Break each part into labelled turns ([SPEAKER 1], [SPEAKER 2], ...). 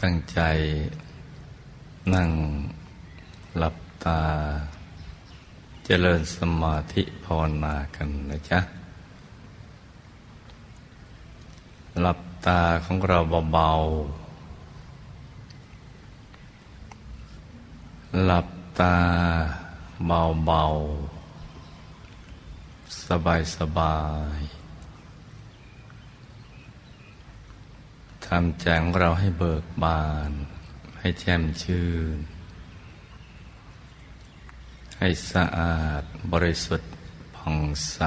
[SPEAKER 1] ตั้งใจนั่งหลับตา เจริญสมาธิภาวนากันนะจ๊ะ หลับตาของเราเบาๆ หลับตาเบาๆ สบายๆ ทำใจของเราให้เบิกบาน ให้แจ่มชื่น ให้สะอาดบริสุทธิ์ผ่องใส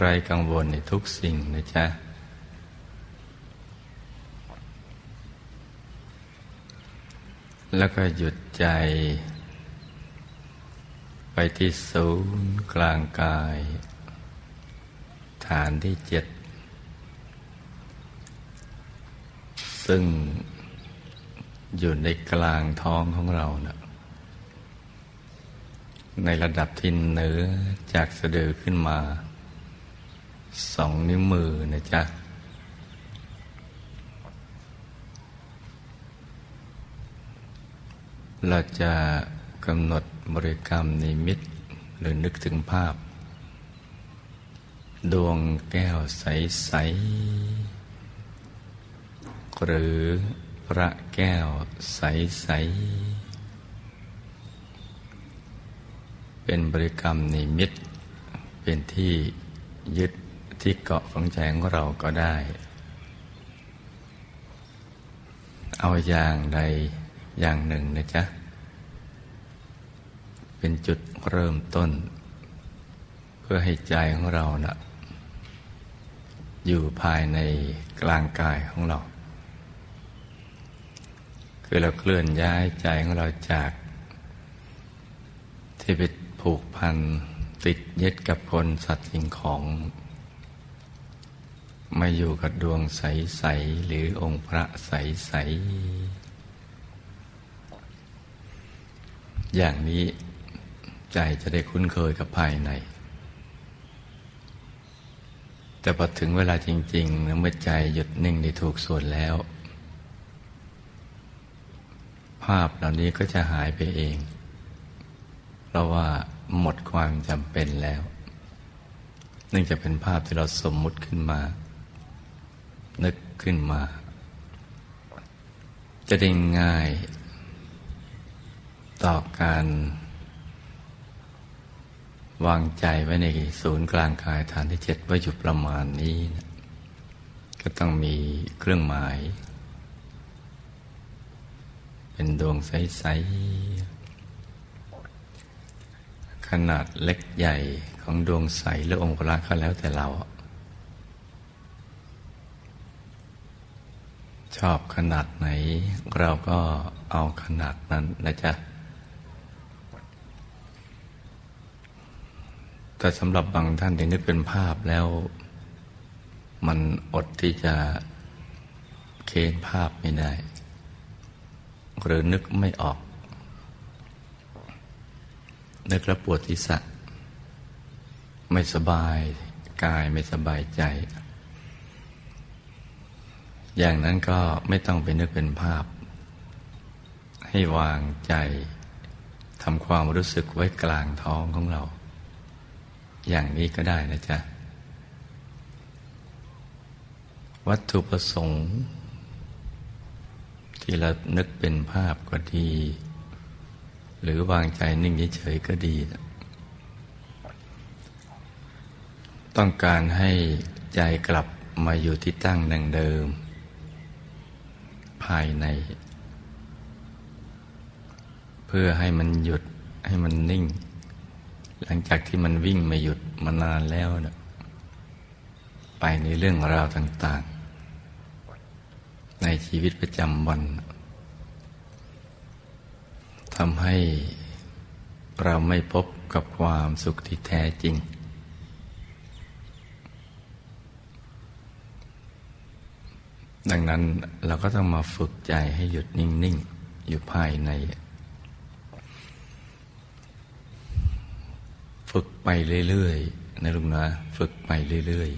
[SPEAKER 1] ไรกังวลในทุกสิ่งนะจ๊ะ แล้วก็หยุดใจ ไปที่ศูนย์กลางกาย ฐานที่เจ็ด ซึ่งอยู่ในกลางท้องของเรานะในระดับที่เหนือจากสะดือขึ้นมาสองนิ้วมือนะจ๊ะ เราจะกำหนดบริกรรมนิมิต หรือนึกถึงภาพ ดวงแก้วใส ๆ หรือพระแก้วใส ๆ เป็นบริกรรมนิมิต เป็นที่ยึดที่เกาะของใจของเราก็ได้ เอาอย่างใดอย่างหนึ่งนะจ๊ะ เป็นจุดเริ่มต้น เพื่อให้ใจของเรานะ่ะ อยู่ภายในกลางกายของเรา คือเราเคลื่อนย้ายใจของเราจาก ที่ไปผูกพันติดยึดกับคนสัตว์สิ่งของ มาอยู่กับดวงใส ๆ หรือองค์พระใส ๆ อย่างนี้ใจจะได้คุ้นเคยกับภายใน แต่พอถึงเวลาจริงๆเมื่อใจหยุดนิ่งได้ถูกส่วนแล้ว ภาพเหล่านี้ก็จะหายไปเอง เพราะว่าหมดความจำเป็นแล้ว เนื่องจากเป็นภาพที่เราสมมุติขึ้นมา นึกขึ้นมา จะได้ง่าย ต่อการ วางใจไว้ในศูนย์กลางกายฐานที่เจ็ดว่าอยู่ประมาณนี้นะก็ต้องมีเครื่องหมาย เป็นดวงใส ๆ ขนาดเล็กใหญ่ของดวงใสหรือองค์พระก็แล้วแต่เรา ชอบขนาดไหน เราก็เอาขนาดนั้นนะจ๊ะ แต่สำหรับบางท่านที่นึกเป็นภาพแล้ว มันอดที่จะเค้นภาพไม่ได้ หรือนึกไม่ออก นึกแล้วปวดทิศะไม่สบายกายไม่สบายใจ อย่างนั้นก็ไม่ต้องไปนึกเป็นภาพ ให้วางใจทำความรู้สึกไว้กลางท้องของเรา อย่างนี้ก็ได้นะจ๊ะ วัตถุประสงค์ ที่เรานึกเป็นภาพก็ดี หรือวางใจนิ่งเฉยก็ดี ต้องการให้ใจกลับมาอยู่ที่ตั้งดังเดิม ภายใน เพื่อให้มันหยุดให้มันนิ่ง หลังจากที่มันวิ่งไม่หยุดมานานแล้วนะไปในเรื่องราวต่าง ๆ ในชีวิตประจำวันทำให้เราไม่พบกับความสุขที่แท้จริง ดังนั้นเราก็ต้องมาฝึกใจให้หยุดนิ่ง ๆ อยู่ภายใน ฝึกไปเรื่อยๆนะลุงนะฝึกไปเรื่อย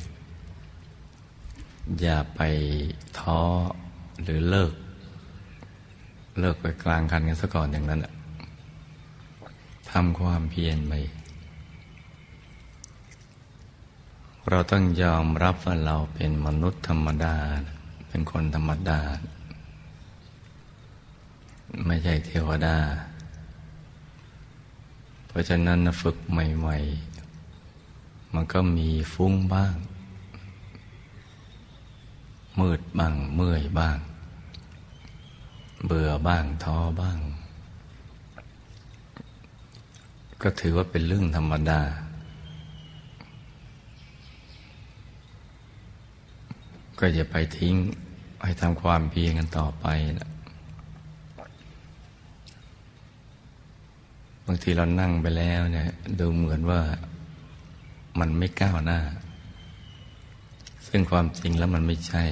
[SPEAKER 1] ๆ อย่าไปท้อหรือเลิก เลิกไปกลางคันกันซะก่อนอย่างนั้นทำความเพียรไปเราต้องยอมรับว่าเราเป็นมนุษย์ธรรมดา เป็นคนธรรมดา ไม่ใช่เทวดา ราะฉะนั้นฝึกใหม่ ๆ มันก็มีฟุ้งบ้าง มืดบ้าง เมื่อยบ้าง เบื่อบ้างท้อบ้าง ก็ถือว่าเป็นเรื่องธรรมดา ก็อย่าไปทิ้งให้ทำความเพียรกันต่อไปนะ บางทีเรานั่งไปแล้วเนี่ยดูเหมือนว่ามันไม่ก้าวหน้า ซึ่งความจริงแล้วมันไม่ใช่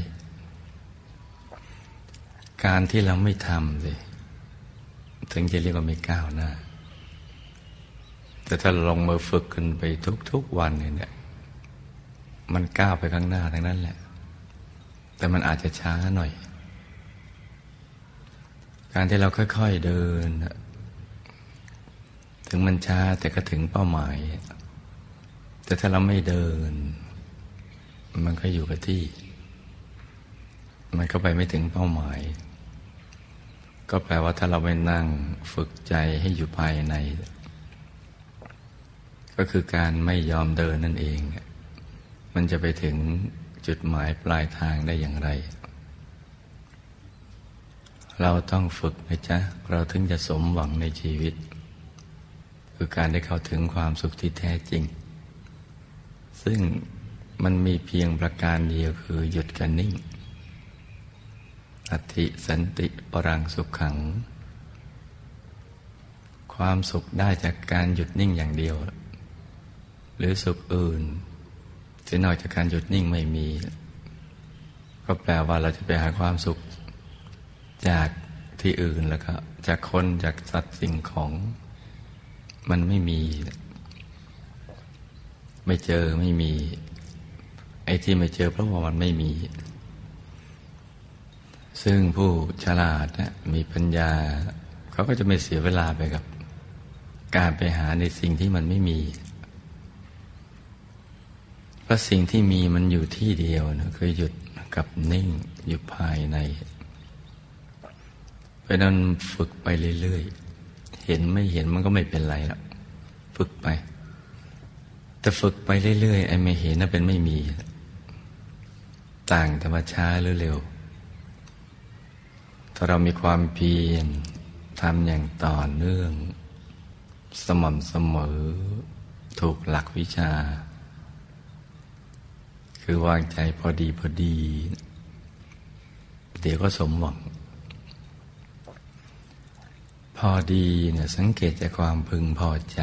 [SPEAKER 1] การที่เราไม่ทำสิถึงจะเรียกว่าไม่ก้าวหน้า แต่ถ้าลงมือฝึกกันไปทุกๆวันเนี่ย มันก้าวไปข้างหน้าทั้งนั้นแหละ แต่มันอาจจะช้าหน่อย การที่เราค่อย ๆเดิน ถึงมันช้าแต่ก็ถึงเป้าหมาย แต่ถ้าเราไม่เดิน มันก็อยู่กับที่ มันก็ไปไม่ถึงเป้าหมาย ก็แปลว่าถ้าเราไปนั่งฝึกใจให้อยู่ภายใน ก็คือการไม่ยอมเดินนั่นเอง มันจะไปถึงจุดหมายปลายทางได้อย่างไร เราต้องฝึกนะจ๊ะ เราถึงจะสมหวังในชีวิต คือการได้เข้าถึงความสุขที่แท้จริง ซึ่งมันมีเพียงประการเดียวคือหยุดกันนิ่งอธิสันติปรังสุขขัง ความสุขได้จากการหยุดนิ่งอย่างเดียว หรือสุขอื่นที่นอกจากการหยุดนิ่งไม่มี ก็แปลว่าเราจะไปหาความสุขจากที่อื่นแล้วก็จากคนจากสัตว์สิ่งของ มันไม่มี ไม่เจอไม่มี ไอ้ที่ไม่เจอเพราะว่ามันไม่มี ซึ่งผู้ฉลาดนะมีปัญญา เขาก็จะไม่เสียเวลาไปกับ การไปหาในสิ่งที่มันไม่มีเพราะสิ่งที่มีมันอยู่ที่เดียวนะคือหยุดกับนิ่งอยู่ภายในเพราะนั้นฝึกไปเรื่อยๆ เห็นไม่เห็นมันก็ไม่เป็นไรละฝึกไป แต่ฝึกไปเรื่อยๆไอ้ไม่เห็นน่ะเป็นไม่มี ต่างธรรมชาหรือเร็ว ถ้าเรามีความเพียรทำอย่างต่อเนื่อง สม่ำเสมอ ถูกหลักวิชา คือวางใจพอดีพอดี เดี๋ยวก็สมหวัง อดีเนี่ยสังเกตจากความพึงพอใจ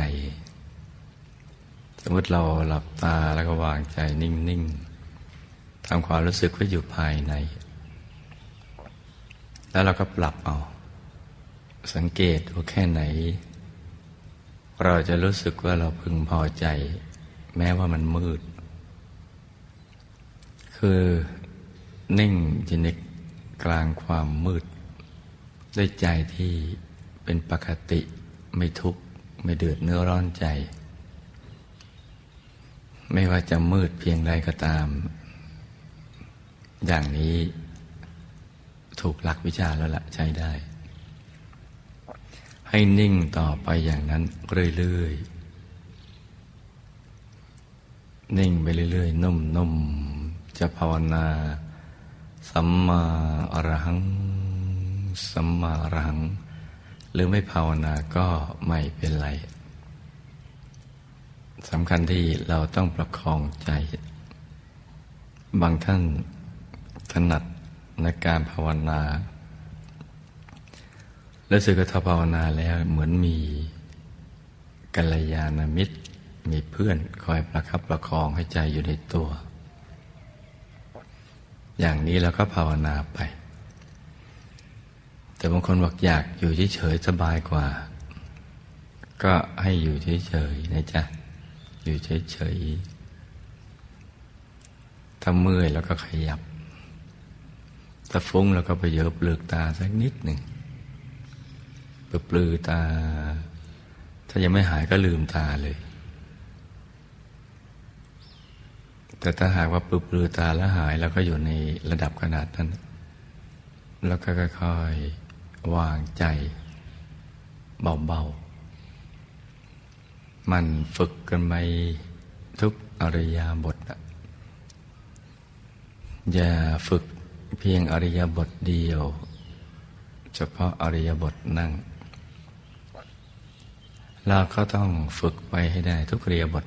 [SPEAKER 1] สมมติเราหลับตาแล้วก็วางใจนิ่งๆทำความรู้สึกว่าอยู่ภายใน แล้วเราก็ปรับเอาสังเกตว่าแค่ไหน เราจะรู้สึกว่าเราพึงพอใจ แม้ว่ามันมืด คือนิ่งจินิกกลางความมืด ด้วยใจที่ เป็นปกติไม่ทุกข์ ไม่เดือดเนื้อร้อนใจ ไม่ว่าจะมืดเพียงใดก็ตาม อย่างนี้ถูกหลักวิชาแล้วละใช้ได้ ให้นิ่งต่อไปอย่างนั้นเรื่อยๆ นิ่งไปเรื่อยๆ นุ่มๆ จะภาวนาสัมมาอรหัง สัมมาอรหัง หรือไม่ภาวนาก็ไม่เป็นไรสำคัญที่เราต้องประคองใจ บางท่านถนัดในการภาวนาและสึกถ้าภาวนาแล้วเหมือนมีกัลยาณมิตร มีเพื่อนคอยประคับประคองให้ใจอยู่ในตัว อย่างนี้เราก็ภาวนาไป แต่บางคนบอกอยากอยู่เฉยๆสบายกว่า ก็ให้อยู่เฉยๆนะจ๊ะ อยู่เฉยๆถ้าเมื่อยแล้วก็ขยับ ถ้าฟุ้งเราก็ไปเยบเปลือกตาสักนิดหนึ่งปลือตา ถ้ายังไม่หายก็ลืมตาเลย แต่ถ้าหากว่าปลือตาแล้วหายแล้วก็อยู่ในระดับขนาดนั้นแล้วก็ค่อยๆ วางใจ เบาๆ มันฝึกกันไปทุกอริยาบทอย่าฝึกเพียงอริยบทเดียว เฉพาะอริยบทนั่ง เราก็ต้องฝึกไปให้ได้ทุกอริยบท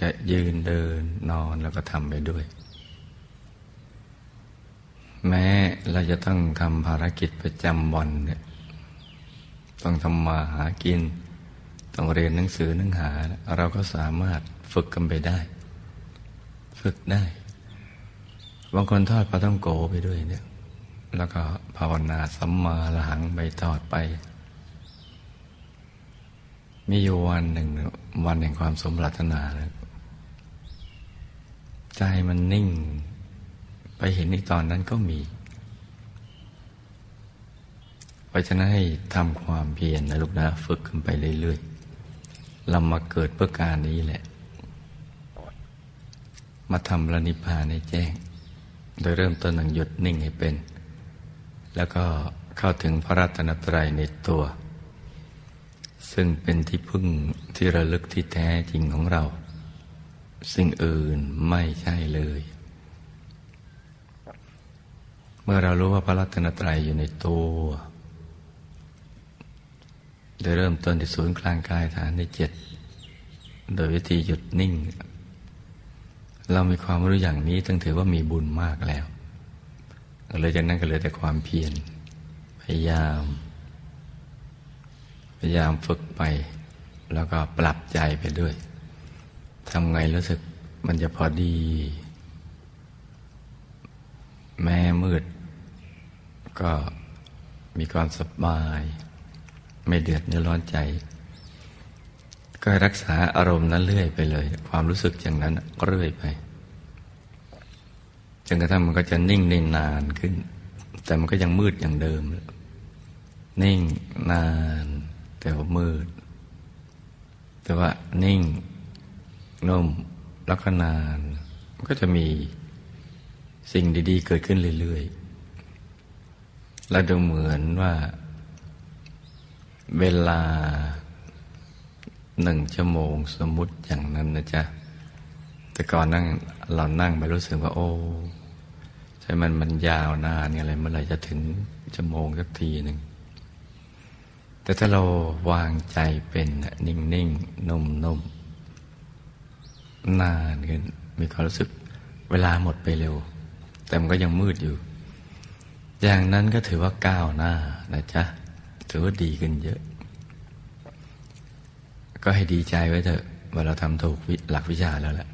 [SPEAKER 1] จะยืนเดินนอนแล้วก็ทำไปด้วย แม้เราจะต้องทำภารกิจประจำวันเนี่ยต้องทำมาหากิน ต้องเรียนหนังสือหนังหา เราก็สามารถฝึกกันไปได้ ฝึกได้ บางคนทอดปลาต้องโกไปด้วยเนี่ย แล้วก็ภาวนาสัมมาละหังไปทอดไป มีอยู่วันหนึ่ง วันแห่งความสมปรารถนาเลยใจมันนิ่ง ไปเห็นในตอนนั้นก็มี เพราะฉะนั้นให้ทำความเพียรนะลูกนะ ฝึกขึ้นไปเรื่อยๆเรามาเกิดเพื่อการนี้แหละ มาทำระนิพพานให้แจ้ง โดยเริ่มต้นหนึ่งหยุดนิ่งให้เป็น แล้วก็เข้าถึงพระรัตนตรัยในตัว ซึ่งเป็นที่พึ่งที่ระลึกที่แท้จริงของเรา สิ่งอื่นไม่ใช่เลย เมื่อเรารู้ว่าพระรัตนตรัยอยู่ในตัวโดยเริ่มต้นที่ศูนย์กลางกายฐานที่เจ็ดโดยวิธีหยุดนิ่ง เรามีความรู้อย่างนี้ต้องถือว่ามีบุญมากแล้วเลยจากนั้นก็เลยแต่ความเพียรพยายาม พยายามฝึกไป แล้วก็ปรับใจไปด้วยทำไงรู้สึกมันจะพอดี แม่มืด ก็มีความสบาย ไม่เดือดเนื้อร้อนใจ ก็รักษาอารมณ์นั้นเรื่อยไปเลย ความรู้สึกอย่างนั้นเรื่อยไปจนกระทั่งมันก็จะนิ่งในนานขึ้น แต่มันก็ยังมืดอย่างเดิม นิ่งนาน แต่ว่ามืด แต่ว่านิ่งนุ่มแล้วก็นาน มันก็จะมี สิ่งดีๆ เกิดขึ้นเรื่อยๆ และดูเหมือนว่า เวลาหนึ่งชั่วโมงสมมุติอย่างนั้นนะจ๊ะ แต่ก่อนนั่งเรานั่งไปรู้สึกว่า โอ้ใช่มันมันยาวนานอะไรเมื่อไหร่จะถึงชั่วโมงสักทีหนึ่งแต่ถ้าเราวางใจเป็นนิ่งนิ่งนุ่มนุ่มนานขึ้นมีความรู้สึกเวลาหมดไปเร็ว แต่มันก็ยังมืดอยู่ อย่างนั้นก็ถือว่าก้าวหน้านะจ๊ะ ถือว่าดีขึ้นเยอะ ก็ให้ดีใจไว้เถอะว่าเราทำถูกหลักวิชาแล้วแหละ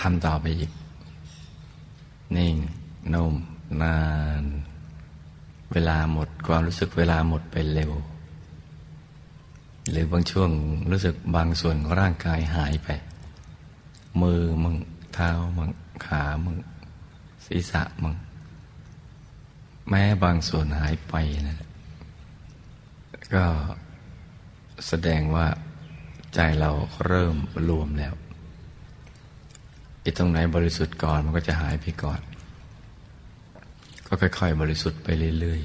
[SPEAKER 1] ทำต่อไปอีก นิ่งนุ่มนาน เวลาหมดความรู้สึกเวลาหมดไปเร็ว หรือบางช่วงรู้สึกบางส่วนของร่างกายหายไป มือมึงเท้ามึงขามึง ศีรษะมึงแม้บางส่วนหายไปนะก็แสดงว่าใจเราเริ่มรวมแล้วไอ้ตรงไหนบริสุทธิ์ก่อนมันก็จะหายไปก่อน ก็ค่อย ๆ บริสุทธิ์ไปเรื่อย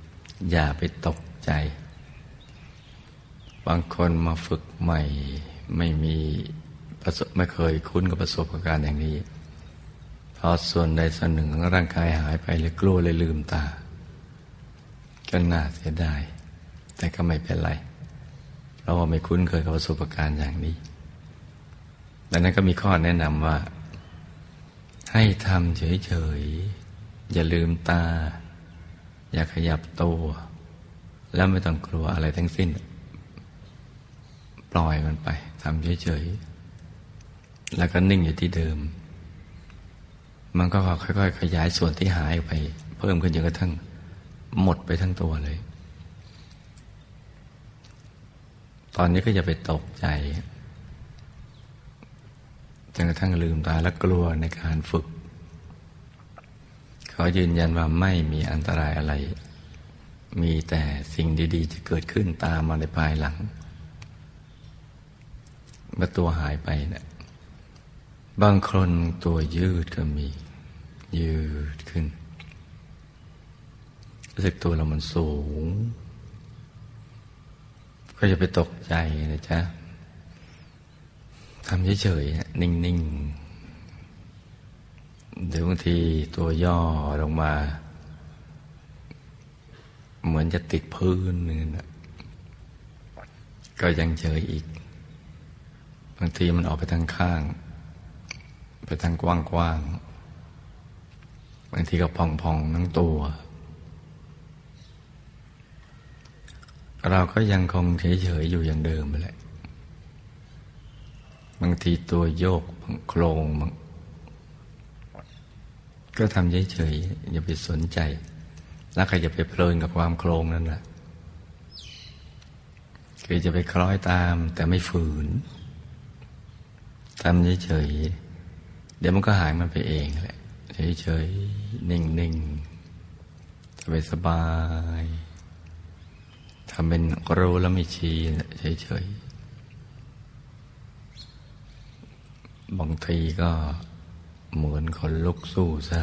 [SPEAKER 1] ๆ อย่าไปตกใจ บางคนมาฝึกใหม่ไม่มีประสบไม่เคยคุ้นกับประสบการณ์อย่างนี้ พอส่วนใดส่วนหนึ่งของร่างกายหายไปเลยกลัวเลยลืมตา ก็น่าเสียดาย แต่ก็ไม่เป็นไรเราไม่คุ้นเคยกับประสบการณ์อย่างนี้ดังนั้นก็มีข้อแนะนำว่า ให้ทำเฉยๆ อย่าลืมตา อย่าขยับตัว แล้วไม่ต้องกลัวอะไรทั้งสิ้น ปล่อยมันไปทำเฉยๆ แล้วก็นิ่งอยู่ที่เดิม มันก็ค่อยๆ ขยายส่วนที่หายไป เพิ่มขึ้นจนกระทั่งหมดไปทั้งตัวเลย ตอนนี้ก็อย่าไปตกใจจนกระทั่งลืมตาและกลัวในการฝึกขออยืนยันว่าไม่มีอันตรายอะไร มีแต่สิ่งดี ๆ จะเกิดขึ้นตามมาในภายหลัง เมื่อตัวหายไปเนะี่ย บางคนตัวยืดก็มี ยืดขึ้น รู้สึกตัวเรามันสูง ก็จะไปตกใจนะจ๊ะทำเฉยๆนิ่งๆเดี๋ยวบางทีตัวย่อลงมา เหมือนจะติดพื้นนึงนะก็ยังเฉยอีก บางทีมันออกไปทางข้าง ไปทางกว้างๆบางทีก็พองๆทั้งตัว เราก็ยังคงเฉยๆอยู่อย่างเดิมไปแหละบางทีตัวโยกบางโครงบางก็ทำเฉยๆอย่าไปสนใจ แล้วใครจะไปเพลินกับความโครงนั่นแหละคือจะไปคล้อยตามแต่ไม่ฝืนทำเฉยๆ เดี๋ยวมันก็หายมันไปเองแหละเฉยๆนิ่งๆสบายสบายทำเป็นรู้แล้วไม่ชี้เฉยๆบางทีก็เหมือนคนลุกสู้ซะ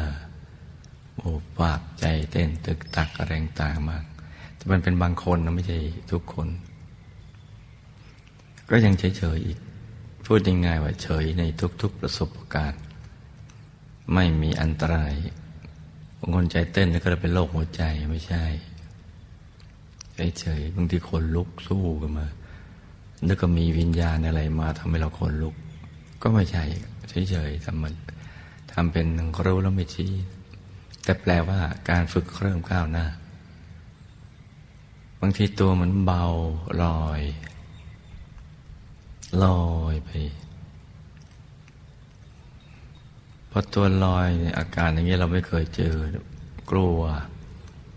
[SPEAKER 1] โอ้ปากใจเต้นตึกตักแรงตามากแต่มันเป็นบางคนนะไม่ใช่ทุกคน ก็ยังเฉยๆอีก พูดยังไงว่าเฉยในทุกๆประสบการณ์ ไม่มีอันตรายบางคนใจเต้นแล้วก็เลยเป็นโรคหัวใจไม่ใช่เฉยๆบางทีคนลุกสู้กันมา แล้วก็มีวิญญาณอะไรมาทำให้เราคนลุก ก็ไม่ใช่เฉยๆทำมันทำเป็นรู้แล้วไม่ชี้ แต่แปลว่าการฝึกเริ่มก้าวหน้า บางทีตัวมันเบาลอย ลอยไป พอตัวลอยอาการอย่างนี้เราไม่เคยเจอ กลัว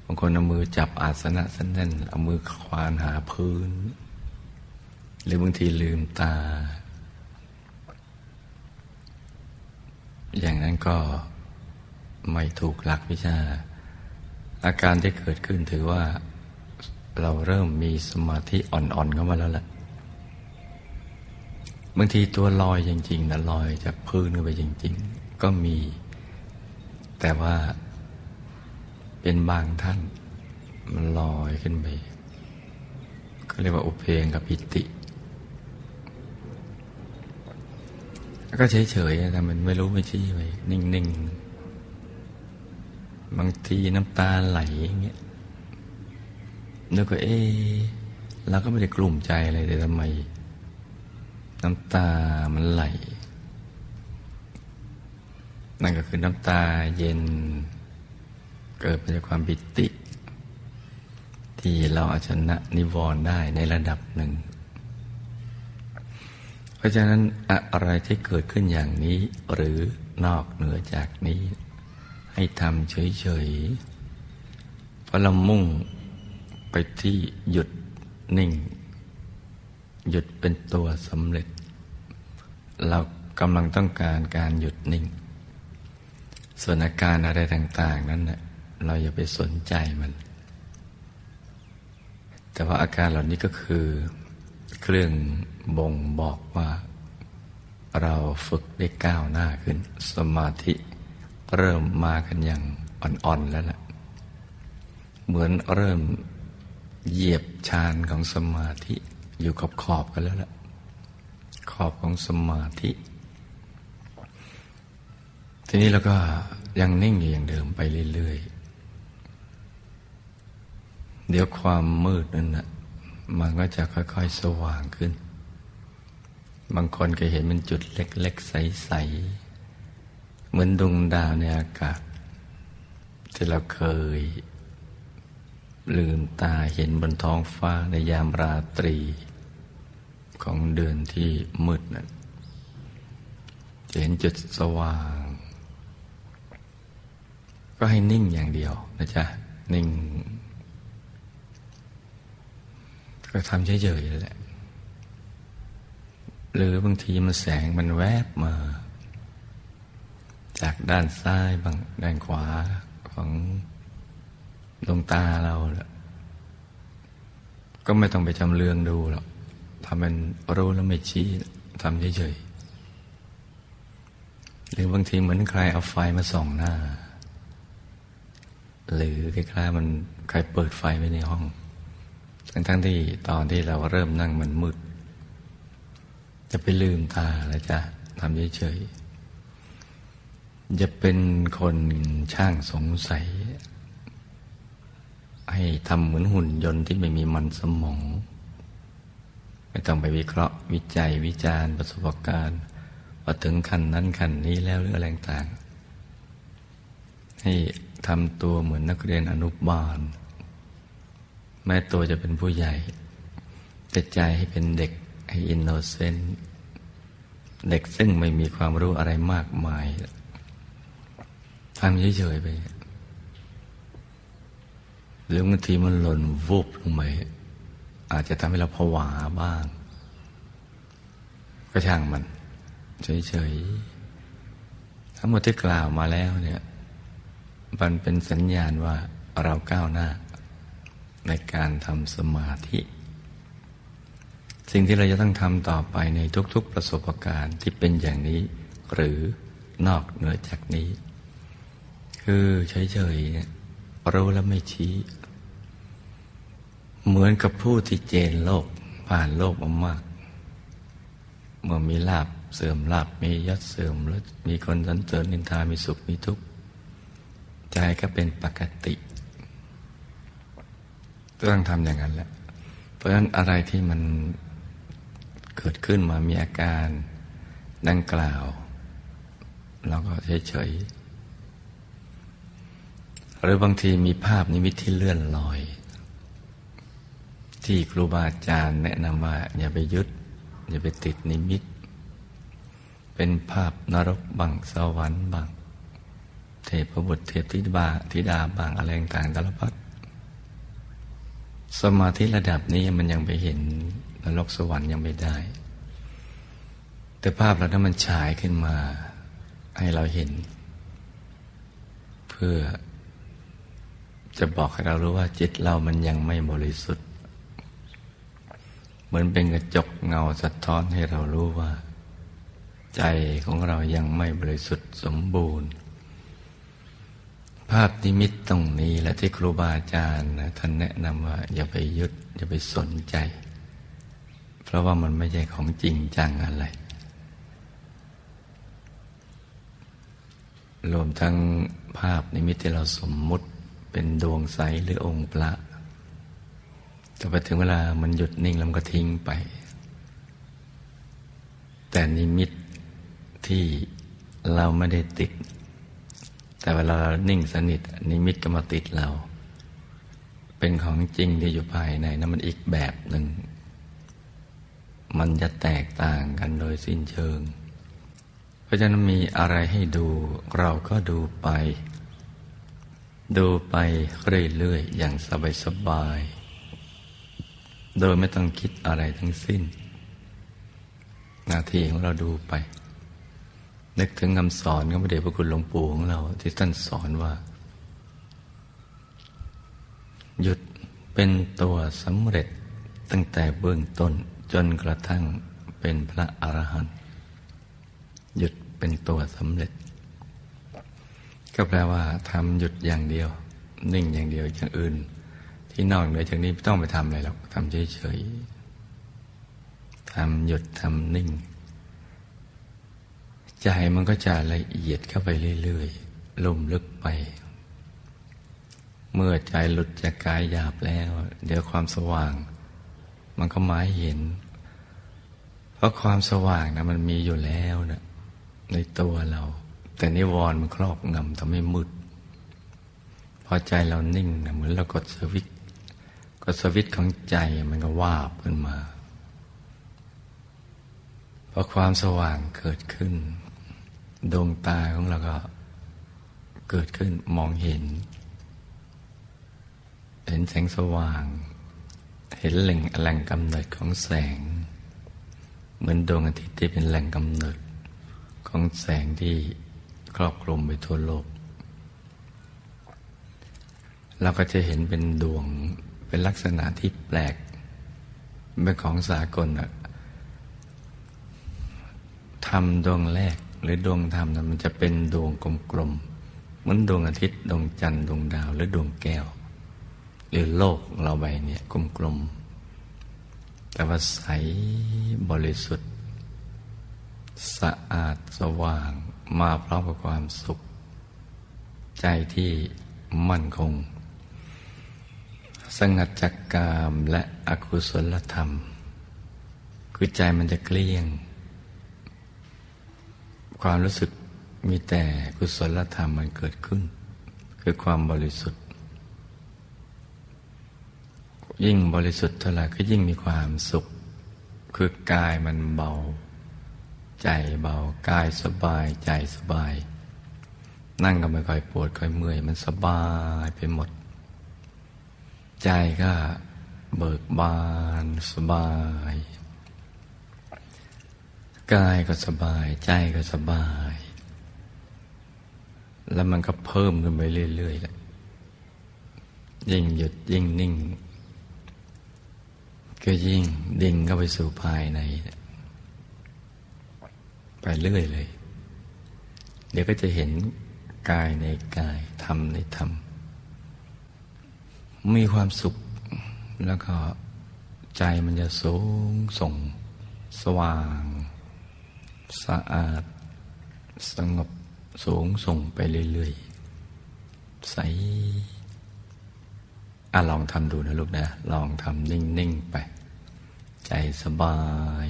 [SPEAKER 1] บางคนเอามือจับอาสนะสั้นๆเอามือควานหาพื้น หรือบางทีลืมตา อย่างนั้นก็ไม่ถูกหลักวิชา อาการที่เกิดขึ้นถือว่า เราเริ่มมีสมาธิอ่อนๆเข้ามาแล้วล่ะบางทีตัวลอยจริงๆนะลอยจากพื้นขึ้นไปจริง ๆก็มี แต่ว่าเป็นบางท่าน มันลอยขึ้นไปก็เรียกว่าอุเพงกับปิติก็เฉยๆแต่มันไม่รู้ไม่ชี้ไปนิ่งๆ บางทีน้ำตาไหลอย่างเงี้ยนึกว่าเอ๊เราก็ไม่ได้กลุ่มใจอะไรแต่ทำไม น้ำตามันไหล นั่นก็คือน้ำตาเย็น เกิดมาจากความบิติ ที่เราเอาชนะนิวรณ์ได้ในระดับหนึ่ง เพราะฉะนั้นอะไรที่เกิดขึ้นอย่างนี้หรือนอกเหนือจากนี้ ให้ทำเฉยๆเพราะเรามุ่งไปที่หยุดนิ่ง หยุดเป็นตัวสำเร็จ เรากำลังต้องการการหยุดนิ่ง ส่วนอาการอะไรต่าง ๆ นั้นนะเราอย่าไปสนใจมัน แต่ว่าอาการเหล่านี้ก็คือ เครื่องบ่งบอกว่า เราฝึกได้ก้าวหน้าขึ้น สมาธิเริ่มมากันอย่างอ่อน ๆ แล้วล่ะ เหมือนเริ่มเหยียบชานของสมาธิอยู่ขอบขอบกันแล้วล่ะ ขอบของสมาธิ ทีนี้เราก็ยังนิ่งอยู่อย่างเดิมไปเรื่อยๆ เดี๋ยวความมืดนั่นนะมันก็จะค่อย ๆ สว่างขึ้น บางคนก็เห็นมันจุดเล็ก ๆ ใส ๆ เหมือนดวงดาวในอากาศ ที่เราเคย ลืมตาเห็นบนท้องฟ้าในยามราตรี ของเดือนที่มืดนั้นเห็นจุดสว่าง ก็ให้นิ่งอย่างเดียวนะจ๊ะ นิ่ง ก็ทำเฉยๆแหละ หรือบางทีมันแสงมันแวบมา จากด้านซ้ายบางด้านขวาของดวงตาเราก็ไม่ต้องไปจำเรืองดูหรอกทำเป็นรู้แล้วไม่ชี้ทำเฉยๆหรือบางทีเหมือนใครเอาไฟมาส่องหน้า หรือคล้ายๆมันใครเปิดไฟไว้ในห้อง ทั้งๆที่ตอนที่เราเริ่มนั่งมันมืด จะไปลืมตาแล้วจ้ะทำเฉยๆจะเป็นคนช่างสงสัย ให้ทำเหมือนหุ่นยนต์ที่ไม่มีมันสมอง ไม่ต้องไปวิเคราะห์วิจัยวิจารณ์ประสบการณ์ว่าถึงขั้นนั้นขั้นนี้แล้วหรืออะไรต่างให้ ทำตัวเหมือนนักเรียนอนุบาล แม้ตัวจะเป็นผู้ใหญ่ แต่ใจให้เป็นเด็กให้อินโนเซนต์เด็กซึ่งไม่มีความรู้อะไรมากมายทำเฉยๆไปหรือบางทีมันหล่นวูบลงไปอาจจะทำให้เราผวาบ้าง ก็ช่างมัน เฉยๆทั้งหมดที่กล่าวมาแล้วเนี่ย มันเป็นสัญญาณว่าเราก้าวหน้า ในการทำสมาธิ สิ่งที่เราจะต้องทำต่อไปในทุกๆประสบการณ์ที่เป็นอย่างนี้ หรือนอกเหนือจากนี้ คือเฉยๆรู้แล้วไม่ชี้ เหมือนกับผู้ที่เจนโลกผ่านโลกมามาก เมื่อมีลาบเสื่อมลาบมียศเสื่อมแล้วมีคนสันเสริญนินทามีสุขมีทุกข์ ใจก็เป็นปกติต้องทำอย่างนั้นแหละ เพราะฉะนั้นอะไรที่มันเกิดขึ้นมามีอาการดังกล่าว เราก็เฉยๆหรือบางทีมีภาพนิมิตที่เลื่อนลอย ที่ครูบาอาจารย์แนะนำว่า อย่าไปยึด อย่าไปติดนิมิต เป็นภาพนรกบังสวรรค์บัง พบุตรเทพธิดาธิดาบางอะไรต่างๆตลพัดสมาธิระดับนี้มันยังไปเห็นนรกสวรรค์ยังไม่ได้ แต่ภาพเราถ้ามันฉายขึ้นมาให้เราเห็น เพื่อจะบอกให้เรารู้ว่าจิตเรามันยังไม่บริสุทธิ์ เหมือนเป็นกระจกเงาสะท้อนให้เรารู้ว่า ใจของเรายังไม่บริสุทธิ์สมบูรณ์ ภาพนิมิตตรงนี้และที่ครูบาอาจารย์นะท่านแนะนำว่า อย่าไปยึดอย่าไปสนใจ เพราะว่ามันไม่ใช่ของจริงจังอะไรรวมทั้งภาพนิมิตที่เราสมมุติเป็นดวงใสหรือองค์พระแต่ไปถึงเวลามันหยุดนิ่งแล้วมันก็ทิ้งไป แต่นิมิตที่เราไม่ได้ติด แต่เวลาเรานิ่งสนิทนิมิตก็มาติดเรา เป็นของจริงที่อยู่ภายในนั้นมันอีกแบบหนึ่ง มันจะแตกต่างกันโดยสิ้นเชิง เพราะฉะนั้นมีอะไรให้ดูเราก็ดูไป ดูไปเรื่อยๆอย่างสบายๆโดยไม่ต้องคิดอะไรทั้งสิ้น หน้าที่ของเราดูไป นึกถึงคำสอนของพระเดชพระคุณหลวงปู่ของเรา ที่ท่านสอนว่า หยุดเป็นตัวสำเร็จตั้งแต่เบื้องต้นจนกระทั่งเป็นพระอรหันต์หยุดเป็นตัวสำเร็จ ก็แปลว่าทำหยุดอย่างเดียว นิ่งอย่างเดียวอย่างอื่น ที่นอกเหนือจากนี้ไม่ต้องไปทำอะไรหรอกทำเฉยๆทำหยุดทำนิ่ง ใจมันก็จะละเอียดเข้าไปเรื่อยๆลุ่มลึกไป เมื่อใจหลุดจากกายหยาบแล้ว เดี๋ยวความสว่าง มันก็หมายเห็น เพราะความสว่างนะมันมีอยู่แล้วนะในตัวเรา แต่นิวรณ์มันครอบงำทำให้มืดพอใจเรานิ่งนะเหมือนเรากดสวิตกดสวิตของใจมันก็วาบขึ้นมาพอความสว่างเกิดขึ้น ดวงตาของเราก็เกิดขึ้นมองเห็น เห็นแสงสว่าง เห็นแหล่งแหล่งกำเนิดของแสง เหมือนดวงอาทิตย์ที่เป็นแหล่งกำเนิด ของแสงที่ครอบคลุมไปทั่วโลก เราก็จะเห็นเป็นดวงเป็นลักษณะที่แปลกเป็นของสากลอะธรรมดวงแรก หรือดวงธรรมนะมันจะเป็นดวงกลมๆเหมือนดวงอาทิตย์ดวงจันทร์ดวงดาว หรือดวงแก้ว หรือโลกเราใบเนี่ยกลมๆแต่ว่าใสบริสุทธิ์ สะอาดสว่างมาพร้อมกับความสุข ใจที่มั่นคง สงัดจากกามและอกุศลธรรม คือใจมันจะเกลี้ยง ความรู้สึกมีแต่กุศลธรรมมันเกิดขึ้น คือความบริสุทธิ์ ยิ่งบริสุทธิ์เท่าไหร่ก็ยิ่งมีความสุข คือกายมันเบา ใจเบากายสบายใจสบาย นั่งก็ไม่ค่อยปวดค่อยเมื่อย มันสบายไปหมด ใจก็เบิกบานสบาย กายก็สบาย ใจก็สบาย แล้วมันก็เพิ่มขึ้นไปเรื่อยๆแหละยิ่งหยุดยิ่งนิ่ง ก็ยิ่งดิ่งเข้าไปสู่ภายใน ไปเรื่อยเลย เดี๋ยวก็จะเห็นกายในกายธรรมในธรรม มีความสุขแล้วก็ใจมันจะสูงส่งสว่าง สะอาด สงบสูงส่งไปเรื่อยๆ ใสอะลองทำดูนะลูกนะ ลองทำนิ่ง ๆ ไป ใจสบาย